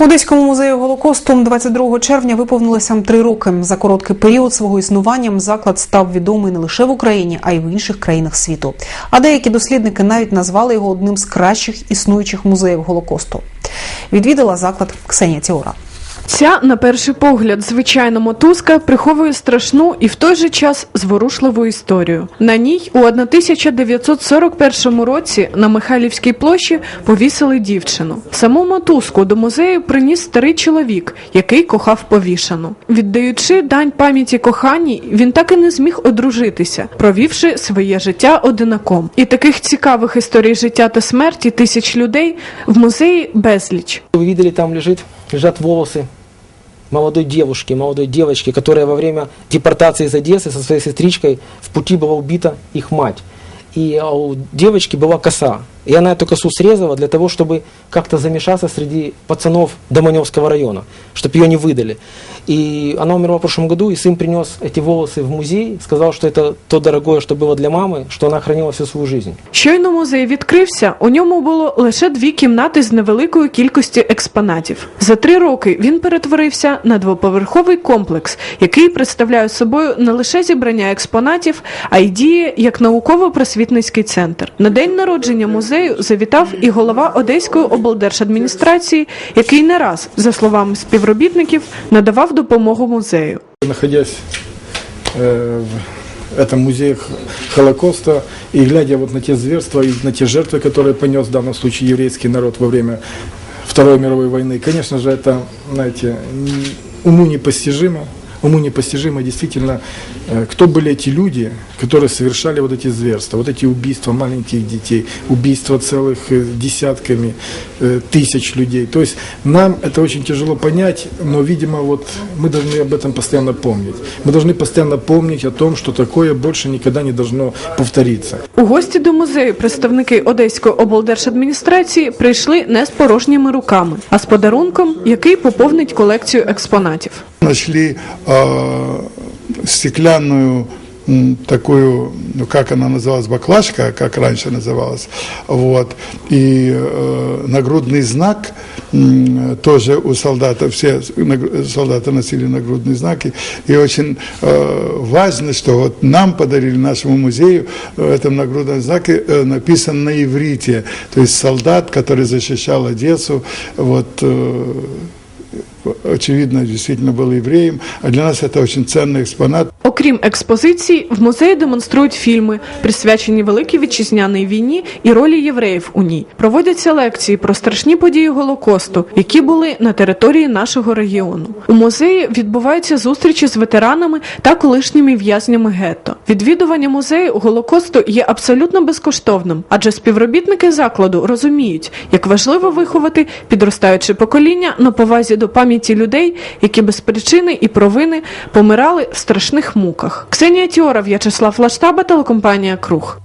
Одеському музею Голокосту 22 червня виповнилося три роки. За короткий період свого існування заклад став відомий не лише в Україні, а й в інших країнах світу. А деякі дослідники навіть назвали його одним з кращих існуючих музеїв Голокосту. Відвідала заклад Ксенія Тіора. Ця, на перший погляд, звичайна мотузка приховує страшну і в той же час зворушливу історію. На ній у 1941 році на Михайлівській площі повісили дівчину. Саму мотузку до музею приніс старий чоловік, який кохав повішану. Віддаючи дань пам'яті коханій, він так і не зміг одружитися, провівши своє життя одинаком. І таких цікавих історій життя та смерті тисяч людей в музеї безліч. Вы видели, там лежит, лежат волосы молодой девушки, молодой девочки, которая во время депортации из Одессы со своей сестричкой в пути была убита их мать. И а, у девочки была коса. И она эту косу срезала для того, чтобы как-то замешаться среди пацанов Доманевского района, чтобы ее не выдали. И она умерла в прошлом году, и сын принес эти волосы в музей, сказал, что это то дорогое, что было для мамы, что она хранила всю свою жизнь. Щойно музей відкрився, у ньому було лише дві кімнати з невеликою кількістю експонатів. За три роки він перетворився на двоповерховий комплекс, який представляє собою не лише зібрання експонатів, а й діє як науково-просвітницький центр. На день народження музею завітав і голова Одеської облдержадміністрації, який не раз, за словами співробітників, надавав допомогу музею. Находясь э, в этом музее Х- Холокоста и глядя вот на те зверства и на те жертвы, которые понес в данном случае еврейский народ во время Второй мировой войны, конечно же, это, знаете, н- уму непостижимо, уму непостижимо действительно, э, кто были эти люди, которые совершали вот эти зверства, вот эти убийства маленьких детей, убийства целых э, десятками э, тысяч людей. То есть нам это очень тяжело понять, но, видимо, вот мы должны об этом постоянно помнить. Мы должны постоянно помнить о том, что такое больше никогда не должно повториться. У гості до музею представники Одеської облдержадміністрації прийшли не з порожніми руками, а з подарунком, який поповнить колекцію експонатів. Нашли э, стеклянную такую, ну как она называлась, баклажка, как раньше называлась, вот, и э, нагрудный знак м, тоже у солдата, все нагру- солдаты носили нагрудные знаки, и очень э, важно, что вот нам подарили нашему музею в этом нагрудном знаке э, написано на иврите, то есть солдат, который защищал Одессу, вот, э, очевидно, действительно был евреем, а для нас это очень ценный экспонат. Окрім експозицій, в музеї демонструють фільми, присвячені Великій вітчизняній війні і ролі євреїв у ній. Проводяться лекції про страшні події Голокосту, які були на території нашого регіону. У музеї відбуваються зустрічі з ветеранами та колишніми в'язнями гетто. Відвідування музею Голокосту є абсолютно безкоштовним, адже співробітники закладу розуміють, як важливо виховати підростаюче покоління на повазі до пам'яті людей, які без причини і провини помирали в страшних муках. Ксенія Тіора, В'ячеслав Лаштаба, телекомпанія Круг.